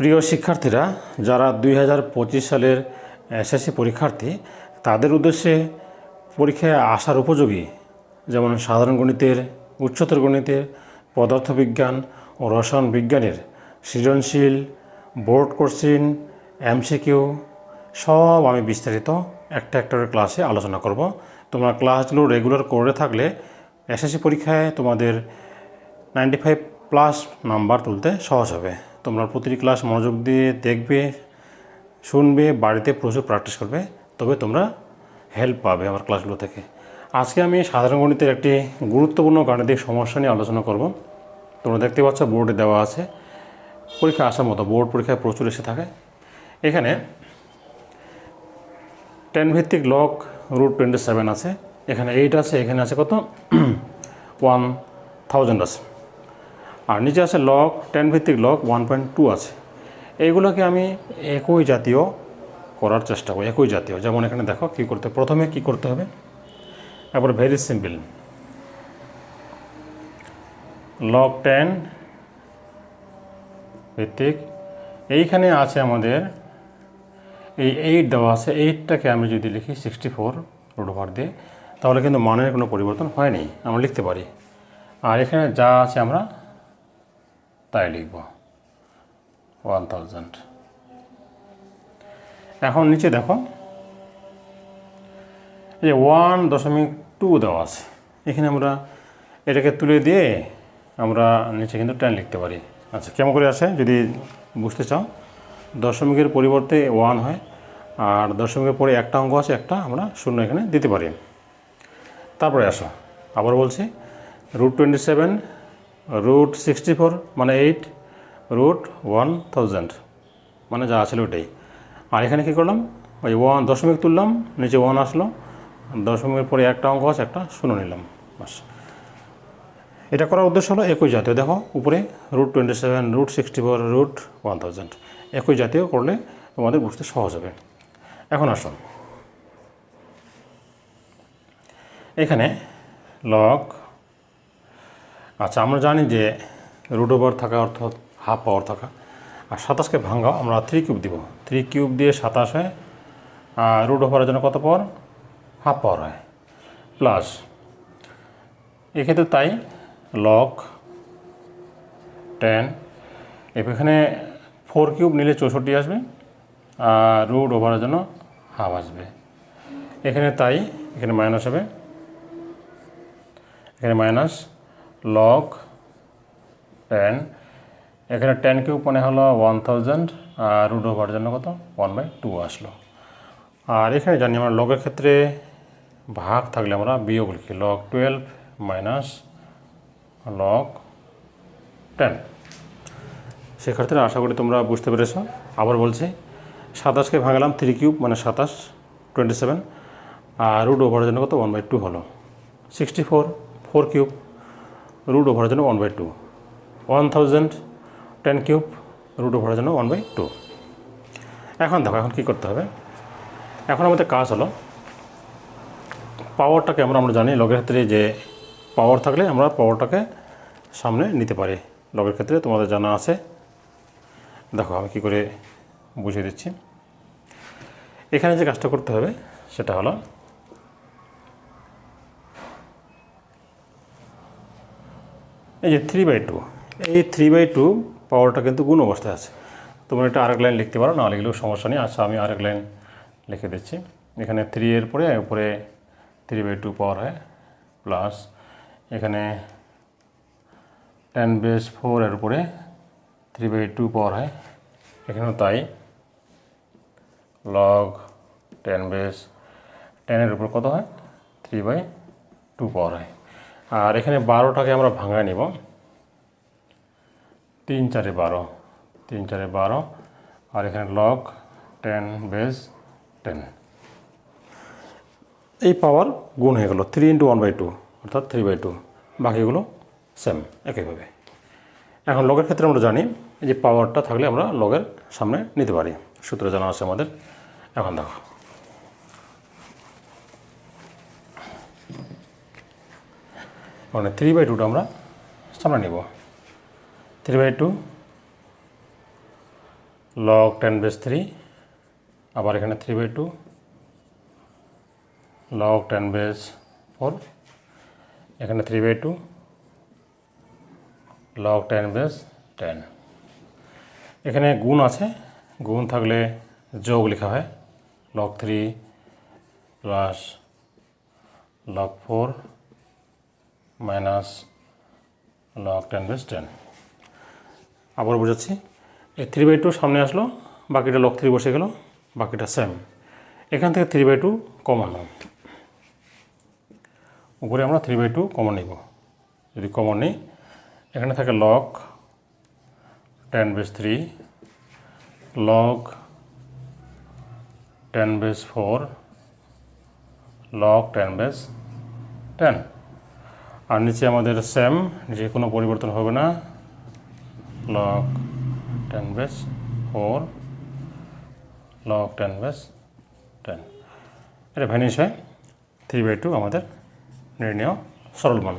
প্রিয় শিক্ষার্থীরা, যারা দুই হাজার পঁচিশ সালের এসএসসি পরীক্ষার্থী, তাদের উদ্দেশ্যে পরীক্ষায় আসার উপযোগী যেমন সাধারণ গণিতের, উচ্চতর গণিতের, পদার্থবিজ্ঞান ও রসায়ন বিজ্ঞানের, সৃজনশীল, বোর্ড কোশ্চিন, এমসিকিউ, সব আমি বিস্তারিত একটা একটা ক্লাসে আলোচনা করব। তোমরা ক্লাসগুলো রেগুলার করে থাকলে এসএসসি পরীক্ষায় তোমাদের নাইনটি ফাইভ প্লাস নাম্বার তুলতে সহজ হবে। তোমরা প্রতিটি ক্লাস মনোযোগ দিয়ে দেখবে, শুনবে, বাড়িতে প্রচুর প্র্যাকটিস করবে, তবে তোমরা হেল্প পাবে আমার ক্লাসগুলো থেকে। আজকে আমি সাধারণ গণিতের একটি গুরুত্বপূর্ণ গাণিতিক সমস্যা নিয়ে আলোচনা করব। তোমরা দেখতে পাচ্ছ বোর্ডে দেওয়া আছে। পরীক্ষা আসার মতো বোর্ড পরীক্ষায় প্রচুর এসে থাকে। এখানে টেন ভিত্তিক লক রুট টোয়েন্টি সেভেন আছে। এখানে এইট আছে, এখানে আছে কত? ওয়ান থাউজেন্ড আছে। আর নিচে আছে লক টেন ভিত্তিক লক ওয়ান পয়েন্ট টু আছে। এইগুলোকে আমি একই জাতীয় করার চেষ্টা করি, একই জাতীয়। যেমন এখানে দেখো কী করতে প্রথমে কি করতে হবে? তারপর ভেরি সিম্পল লক টেন ভিত্তিক, এইখানে আছে আমাদের, এই এইট দেওয়া আছে এইটটাকে আমি যদি লিখি সিক্সটি ফোর রুট ওভার দিয়ে, তাহলে কিন্তু মানের কোনো পরিবর্তন হয়নি, আমরা লিখতে পারি। আর এখানে যা আছে আমরা তাই লিখব। ওয়ান থাউজেন্ড এখন নিচে দেখো। এই যে ওয়ান দশমিক টু দেওয়া আছে। এখানে আমরা এটাকে তুলে দিয়ে আমরা নিচে কিন্তু টেন লিখতে পারি। আচ্ছা কেমন করে আসে? যদি বুঝতে চাও। দশমিকের পরিবর্তে ওয়ান হয়, আর দশমিকের পরে একটা অঙ্ক আছে, একটা আমরা শূন্য এখানে দিতে পারি। তারপরে আসো। আবার বলছি root twenty seven root sixty four মানে এইট রুট ওয়ান থাউজেন্ড মানে যা ছিল ওটাই। আর এখানে কী করলাম? ওই ওয়ান দশমিক তুললাম, নিচে ওয়ান আসলো, দশমিকের পরে একটা অঙ্ক আছে, একটা শূন্য নিলাম, বাস। এটা করার উদ্দেশ্য হলো একই জাতীয়, দেখো, উপরে root twenty seven root sixty four root one thousand একই জাতীয় করলে তোমাদের বুঝতে সহজ হবে। এখন আসুন। এখানে লক আচ্ছা আমরা জানি যে রুট ওভার থাকা অর্থাৎ হাফ পাওয়ার থাকা, আর সাতাশকে ভাঙাও আমরা থ্রি কিউব দিব। থ্রি কিউব দিয়ে সাতাশ হয় রুট ওভারের জন্য কত পাওয়ার? হাফ পাওয়ার হয়। প্লাস এক্ষেত্রে তাই লক টেন এখানে ফোর কিউব নিলে চৌষট্টি আসবে, আর রুট ওভারের জন্য হাফ আসবে। এখানে তাই, এখানে মাইনাস হবে। এখানে মাইনাস লক টেন এখানে টেন কিউব মানে হলো ওয়ান থাউজেন্ড আর রুট ওভারের জন্য কত? ওয়ান বাই টু আসলো। আর এখানে জানি আমরা লগের ক্ষেত্রে ভাগ থাকলে আমরা বিয়োগ লিখি। Log twelve minus log ten সেক্ষেত্রে আশা করি তোমরা বুঝতে পেরেছ। আবার বলছি সাতাশকে ভাঙলাম থ্রি কিউব মানে সাতাশ টোয়েন্টি সেভেন আর রুট ওভারের জন্য কত? ওয়ান বাই টু হলো। Sixty four four cube root ওভারের জন্য one by two one thousand ten cube root ওভারের জন্য ওয়ান বাই টু এখন দেখো, এখন কী করতে হবে? এখন আমাদের কাজ হলো পাওয়ারটাকে আমরা আমরা জানি লগের ক্ষেত্রে যে পাওয়ার থাকলে আমরা পাওয়ারটাকে সামনে নিতে পারি। লগের ক্ষেত্রে তোমাদের জানা আছে। দেখো, আমি কী করে বুঝিয়ে দিচ্ছি। এখানে যে কাজটা করতে হবে, সেটা হলো এই যে থ্রি বাই টু এই থ্রি বাই টু পাওয়ারটা কিন্তু গুণ অবস্থায় আছে। তোমরা এটা আরেক লাইন লিখতে পারো না লিখলেও সমস্যা নেই। আচ্ছা আমি আরেক লাইন লিখে দিচ্ছি। এখানে থ্রি এর পরে, উপরে থ্রি বাই টু পাওয়ার হয় প্লাস এখানে টেন বেস ফোর এর উপরে থ্রি বাই টু পাওয়ার হয়। এখানেও তাই। লগ টেন বেস টেনের উপর কত হয়? থ্রি বাই টু পাওয়ার হয়। আর এখানে বারোটাকে আমরা ভাঙায় নিব। তিন চারে বারো, তিন চারে বারো, আর এখানে লগ টেন বেস টেন এই পাওয়ার গুণ হয়ে গেল three into one by two অর্থাৎ থ্রি বাই টু বাকিগুলো সেম একইভাবে। এখন লগের ক্ষেত্রে আমরা জানি যে পাওয়ারটা থাকলে আমরা লগের সামনে নিতে পারি। সূত্র জানা আছে আমাদের। এখন দেখো। মানে থ্রি বাই টুটা আমরা সামনে নেব। Three by two log ten base three আবার এখানে three by two log ten base four এখানে three by two log ten base ten এখানে গুণ আছে, গুণ থাকলে যোগ লেখা হয়। Log three plus log four minus log ten base ten আবার বোঝাচ্ছি, এই থ্রি বাই টু সামনে আসলো, বাকিটা লগ থ্রি বসে গেল, বাকিটা সেম এখান থেকে থ্রি বাই টু কমন উপরে আমরা থ্রি বাই টু কমন নিব। যদি কমন নিই, এখানে থাকে log ten base three log ten base four log ten base ten আর নিচে আমাদের সেম যে কোনো পরিবর্তন হবে না। Log ten base four log ten base ten এটা ভ্যানিশ হয়। থ্রি বাই টু আমাদের নির্ণয় সরল মান